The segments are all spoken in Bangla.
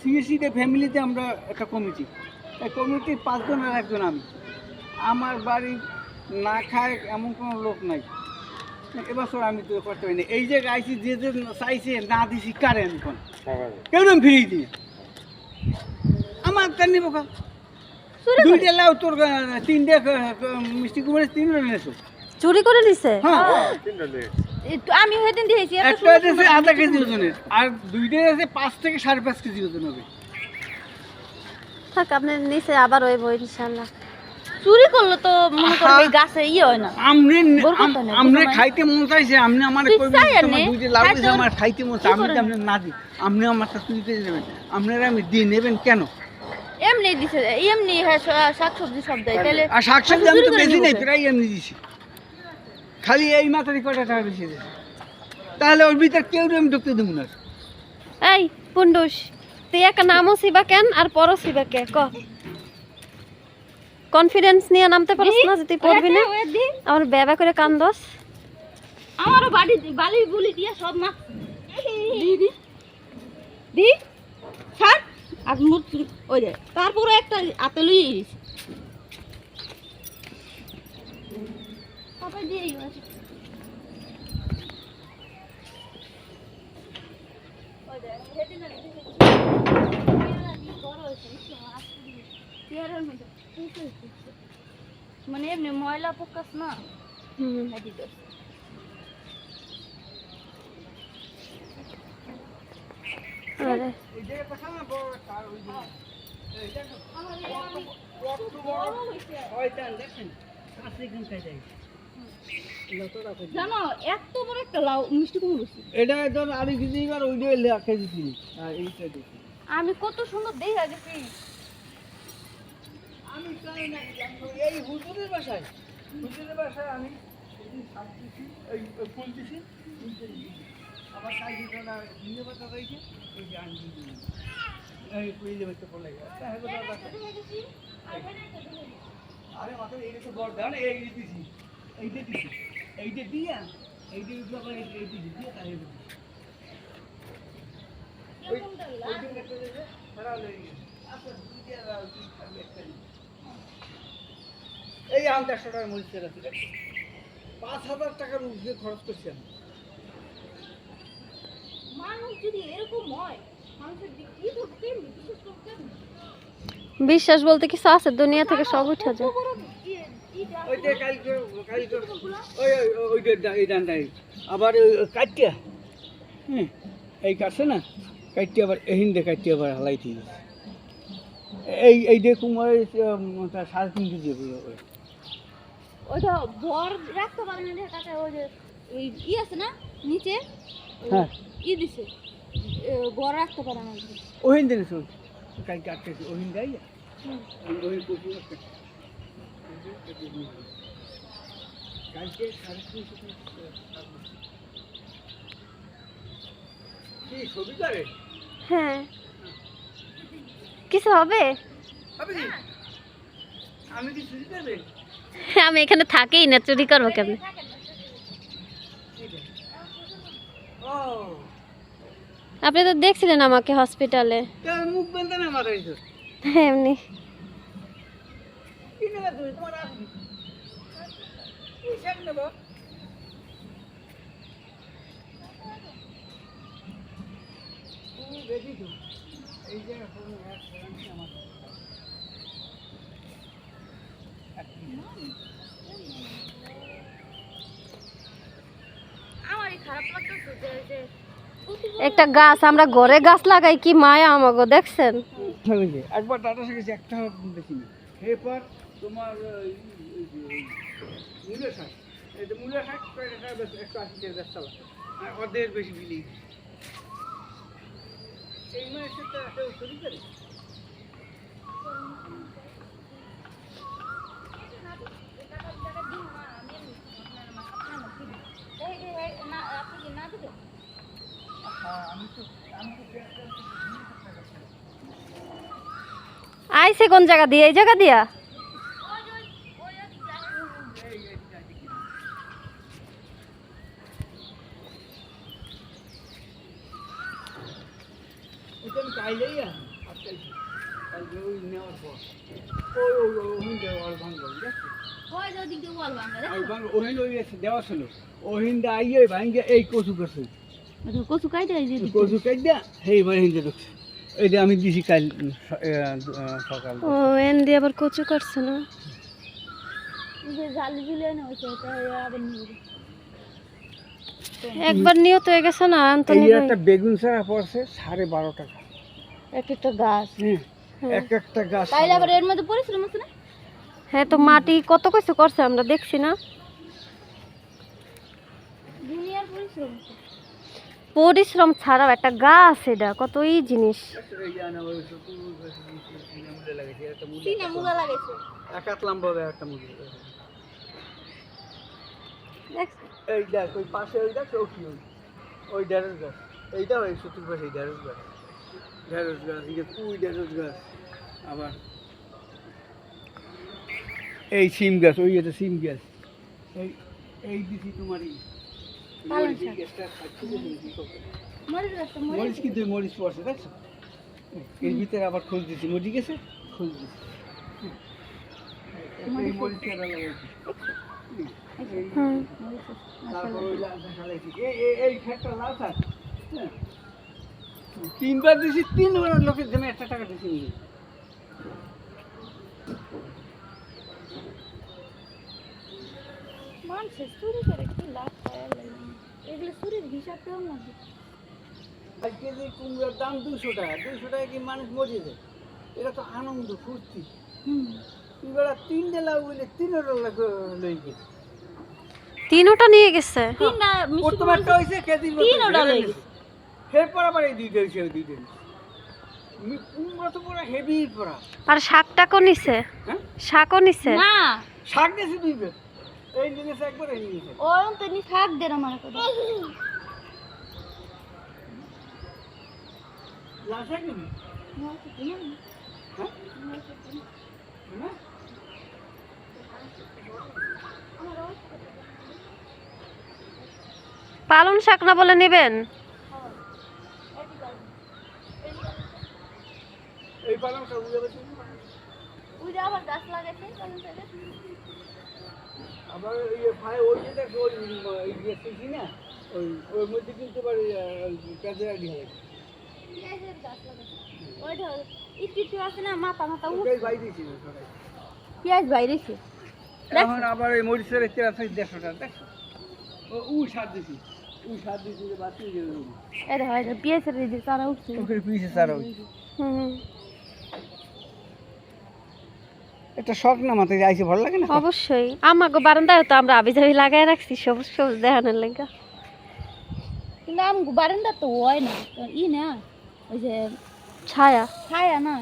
সিএসিতে ফ্যামিলিতে আমরা একটা কমিটি এই কমিটির পাঁচজন আর একজন আমি। আমার বাড়ি না খায় এমন কোনো লোক নাই। এবছর আমি তো করতে পারিনি। এই যে গাইছি যে যে চাইছে না দিছি কারে কোন? কেউ আমি ফিরিয়ে আমার নিবো দুইটা লাউ তোর তিনটে মিষ্টি তিনটা নিয়েছো চুরি করে নিছে? হ্যাঁ। আমি সেদিন দিয়েছি একটা আছে আধা কেজি ওজনের আর দুইটা আছে পাঁচ থেকে সাড়ে পাঁচ কেজি ওজন হবে। থাক আপনার নিচে আবার ওই বই ইনশাল্লাহ। চুরি করলে তো মনে করবে এই গাছে ইয়ে হয় না। আমনে বরকত আমনে খাইতে মন চাইছে আমনে আমার দিছে আমার খাইতে মন করে আমনে না আমনে আমার কাছে দিয়ে দেবেন আপনারা আমি দিয়ে নেবেন কেন? এমনি দিছে এমনি হ্যাঁ শাক সব দেয় তাহলে আর শাকসবজি আমি তো বেশি নাই প্রায় এমনি দিছি। খালি এই মাথায় কয়টা টাকা বেশি দিয়েছে তাহলে ওর ভিতর কেউ আমি ঢুকতে দেবো না। এই পুন্ডুস তুই একটা নামও সিবা কেন আর পরও সিবা কে? ক? কনফিডেন্স নিয়ে নামতে পারিস না যে তুই পড়বি না। আমার ব্যবা করে কান্দস আমারও বাড়ি বালি বুলি দিয়ে সব মাছ দি দি। ছাড়। আর মুখ ওই যে তারপরে একটা হাতে লুই মানে এমনি ময়লা পোকাস না হুম জানো এত বড় একটা লাউ মিষ্টি কুমড়ো এটা ধর আড়াই কেজি আর ওইটা কেজি কিনি আর এইটা দেখি আমি কত সুন্দর দেখে গেছি আমি চাই না এই হুজুরের বাসায়। হুজুরের বাসায় আমি এই শাক দিছি, এই এই ফুল দিছি। আবার কাজী ঝিঙে পাতা রয়েছে ওই যে আনি দিয়ে দিছি। এই হ্যাঁ গো দাদা আরে মাত্র এই তো বড় না এই দিছি। এইটা দিছি। এইটা দিয়া এইটা দিছি আবার এই এই দিছি দিয়ে দিছি। ওই ওই দিন একটা দিছে সারা লই আচ্ছা দুইটা দাও তুই খাবি একটা। এই আম চারশো টাকার মরিচ তেল আছে পাঁচ হাজার টাকার উপরে খরচ করছি আমি। মানুষ যদি এরকম হয় মানুষের করতে বিশ্বাস করতে বিশ্বাস বলতে কিছু আছে? দুনিয়া থেকে সব উঠে যায়। ওই যে কালকে কালকে ওই ওই ওই যে ডা- এই ডানটা আবার ওই ওই কাটিয়া হ্যাঁ এই কাটছে না কাটিয়ে আবার এহিন দিয়ে কাটিয়ে আবার হালাই দিয়ে। এই এই দিয়ে কুমার সাড়ে তিন কেজি ওই। ওইটা বর রাখতে পারে না যায় ওই যে ওই ই আছে না নিচে? হ্যাঁ। ই দিছে এ, বর রাখতে পারে না। ওহিন দিনে শুন কালকে আটকে ওহিন দেয় ওহিন কপি আছে। কালকে সাড়ে তিনশো কি ছবি করে? হ্যাঁ। কিছু হবে? আমি এখানে থাকেই না চুরি করব ও। আপনি তো দেখছিলেন আমাকে হসপিটালে এমনি। তো। এই যে একটা গাছ আমরা ঘরে গাছ লাগাই কি মায়া আমাগো দেখছেন? একবার টাটা শিখেছি একটা এরপর তোমার শাক এই যে মূল্য শাক কয়টা একশো আশি। টাকা ব্যস্ত অর্ধেক বেশি বিলি এই মাসে তো একটা চুরি করে আইছে কোন জায়গা দিয়ে? এই জায়গা দিয়া এটা আমি চাইলেই আর চাইছি কালকে ওই নেওয়ার পর ওই ওই ওই ওহিনটা ওর ভাঙলো দেখছ ওই যে ওদিক দিয়ে ওয়াল ভাঙা রে ওই ভাঙলো ওহিন আইয়ে এই কচু করছে। কচু হেই ঢুকছে। আমি দিছি কাল সকাল ও এন দিয়ে আবার কচু করছে না? যাবে। একবার নিয়ত হয়ে গেছে না এই আন্তনি একটা বেগুন ছাড়া পড়ছে সাড়ে বারো টাকা। এক একটা গাছ। হ্যাঁ এক একটা গাছ তাইলে আবার এর মধ্যে পরিশ্রম আছে না? হ্যাঁ তো মাটি কত কিছু করছে আমরা দেখছি না। পরিশ্রম ছাড়াও একটা গাছ এটা কতই জিনিস। এই ওই দেখ। ওই পাশে ওই দেখ ওই ওই। ঢেঁড়স গাছ। এইটা ওই সত্যির পাশে ঢেঁড়স গাছ। ঢেঁড়স গাছ ঢেঁড়স গাছ। আবার এই সিম গাছ ওই এটা সিম গাছ। এই এই দিছি তোমার এই পালং মরিচ কি মরিচ মরিচ মরিচ দুই মরিচ পড়ছে দেখছ এর ভিতরে আবার খোঁজ দিছি মরি গেছে? খোঁজ এই মরিচ লাগাইছি শাক, হ্যাঁ। তিনবার দিছি তিনবার লোকের জন্য একটা টাকা দিছি। মানুষের চুরি করে কি লাভ জানে। এগুলো চুরির হিসাব কেমন লাগবে আর কেজি কুমড়োর দাম দুশো টাকা। দুশো টাকা কি মানুষ মরে যায়? এটা তো আনন্দ ফুর্তি। হুম। এবার তিনটে লাউ বলে তিনের লই গেছে। তিনোটা নিয়ে গেছে? তিনটা মিষ্টি প্রথম হয়েছে কেজি তিনটা লই গেছে। এরপর আবার এই দুইটা হয়েছে ওই দুইটা কুমড়ো তো পুরো হেভি পড়া। আর শাকটাকও নিছে? হ্যাঁ? শাকও নিছে? না। শাক গেছে দুই বের ওরম তো নি থাক দে আমার কথা। হ্যাঁ? পালন শাক না বলে নেবেন এই পালং শাক উড়ে গেছে ওই যে আবার গাছ লাগাইছে কোন সাইডে আবার ইয়ে ভাই ওই যে দেখ ওই উম, এই যে শুনছি না ওই ওর মধ্যে কিন্তু আবার পেঁচে রাখি হয় পেঁয়াজের গাছ লাগাইছে ওই ধর একটু একটু আছে না মাথা মাথা উঠ ওটাই পেঁয়াজ বাইরেছে। এখন আবার ওই মরিচের তেল আছে দেড়শো। টাকা দেখছ ও উ সার দিছি। উ সার দিছি পেঁয়াজের এই যে উঠছে। ওখানে পিছে সার হুম একটা শখ না মাথায় আইসে ভালো লাগে না? অবশ্যই। আমাকে বারান্দায় তো আমরা আবি যাবি লাগাই রাখছি সবুজ সবুজ দেখানোর লেগে। কিন্তু আম বারান্দা তো হয় না ই না ওই যে ছায়া ছায়া না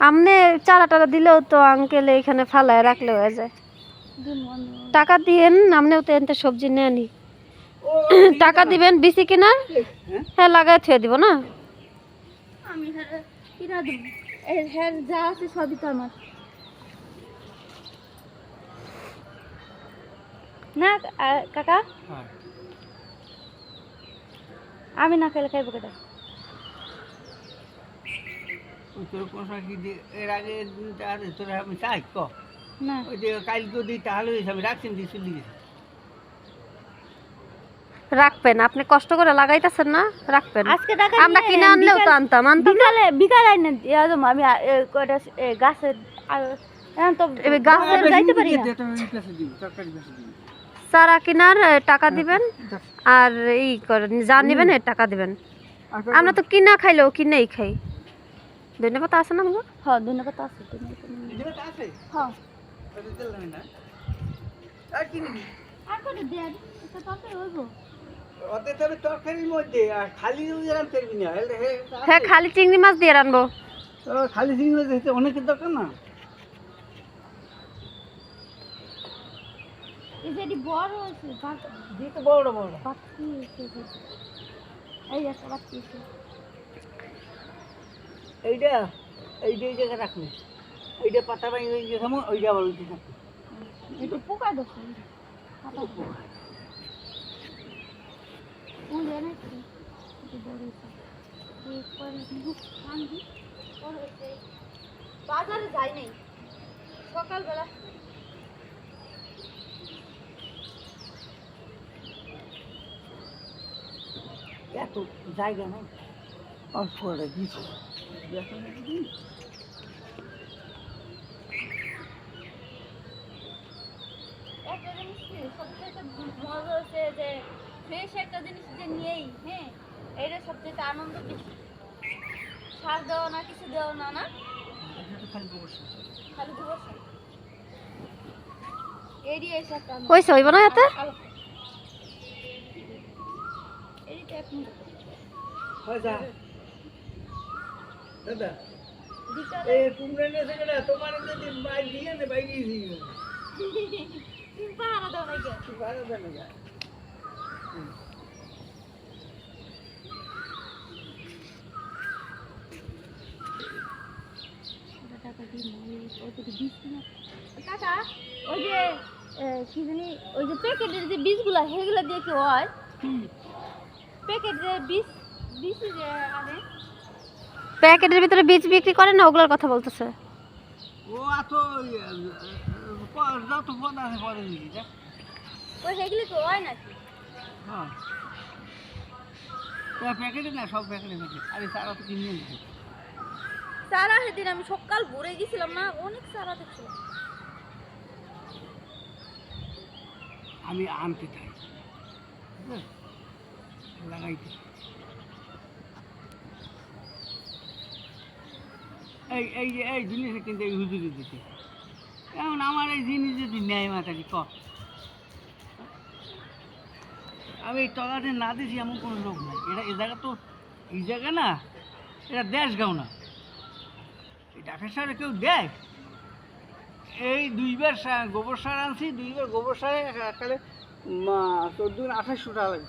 আমনে চারা টারা দিলেও তো আঙ্কেল এখানে ফালায় রাখলে হয়ে যায় টাকা দিয়েন আমনেও তো এনতে সবজি নেয়নি টাকা দিবেন বিসি কিনা হ্যাঁ হ্যাঁ লাগাই থুয়ে দিব না আমি হ্যাঁ কিনা দিব এই হ্যাঁ যা আছে সবই তো আমার না কাকা? হ্যাঁ। আমি না খেলে খাইবো কেটা। ওই তোর পোশা কি যে এর আগে আর আমি চাই ক? না। ওই যে কালকে দিই তাহলে আমি রাখছেন দিয়ে চলে গেছে। রাখবেন আপনি কষ্ট করে লাগাইতেছেন না রাখবেন। আজকে আমরা কিনে আনলেও তো আনতাম আনতাম বিকালে বিকালে আইনে দিয়া আমি কয়টা গাছের আর তো গাছের যাইতে পারি না। তরকারি কাছে দিবি চারা কিনার টাকা দিবেন আর এই করেন যা নেবেন এর টাকা দিবেন। আমরা তো কিনা খাইলেও কিনেই খাই। ধন্যবাদ আছে না আমাকে হ্যাঁ ধন্যবাদ আছে হ্যাঁ। না। হ্যাঁ খালি চিংড়ি মাছ দিয়ে রানবো। খালি চিংড়ি মাছ অনেকের দরকার না এই যে এটি বড় বাট- দিতে বড়। বড় হয়েছে এই একটা বাটকি এইটা এইটা এই জায়গায় রাখবে। এইটা পাতা ওই যে থামো ওইটা আবার ওইটা থাকবে। একটু পোকা দেখো পাতা পোকা। ওই বড় বাজারে যাই নাই। সকালবেলা এত জায়গা নাই। অল্প করে দিচ্ছি। একটা জিনিস সবচেয়ে মজা হচ্ছে যে ফ্রেশ একটা জিনিস যে নিয়েই হ্যাঁ এটা সবচেয়ে আনন্দ বেশি। সার দেওয়া না কিছু দেওয়া না না? খালি গোবর সার। এসে একটা। হয়েছে হইব না এতে আলো। এরই তো এক মিনিট। হয় যা। দাদা এই তোমার যদি দিয়ে নে দিয়ে তুমি দাও কাকা ওই যে কি জানি ওই যে প্যাকেটের যে বীজগুলো সেগুলো দিয়ে কি হয়? প্যাকেটের বীজ বীজ যে আনে। প্যাকেটের ভিতরে বীজ বিক্রি করে না? ওগুলোর কথা বলতেছে। ও এত যত পদ আছে পদে দিদি যা। ওই সেগুলো কি হয় নাকি? হ্যাঁ। প্যাকেটে না সব প্যাকেটে প্যাকেট। আরে সারা তো কিনে নিচ্ছে সারা সেদিন আমি সকাল ভোরে গেছিলাম না অনেক সারা দেখছিলাম। আমি আনতে চাই। বুঝলে? লাগাইতে। এই এই যে, এই জিনিসটা কিন্তু এই হুজুরি দিতে। এখন আমার এই জিনিস যদি নেয় মাতারি ক? আমি এই তলাতে না দিছি এমন কোনো লোক নাই। এটা এ জায়গা তো, এই জায়গা না, এটা দেশ গাও না। এই ডাক্তার সাহেব কেউ দেয়? এই দুইবার গোবর সার আনছি, দুইবার গোবর সারে একালে চোদ্দ আঠাশশো টাকা লাগে।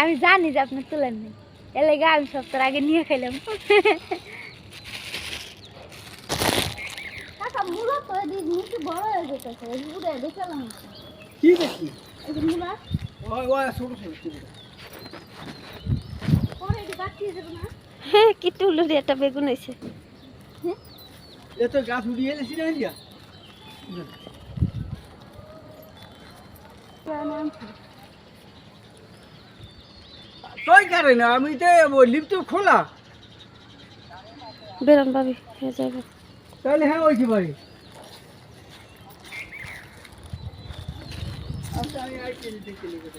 আমি জানি যে আপনি তুলেন নাই। এর লেগে আমি সপ্তাহ আগে নিয়ে খেলাম হয়ে কি দেখি? এই যে মূলা ওই ওই ছোটো ছোটো ছোটো। পরে এটি বাড়িয়ে যাবে না? কি টুলুরি একটা বেগুন হয়েছে গাছ উড়িয়ে এলেছি না ইন্ডিয়া তুই কারণে না? আমি তো লিফট খোলা। বেরান ভাবি হ্যাঁ যাবে তাহলে হ্যাঁ ওই কি পারি আচ্ছা আমি আইতে দেখতে লিখে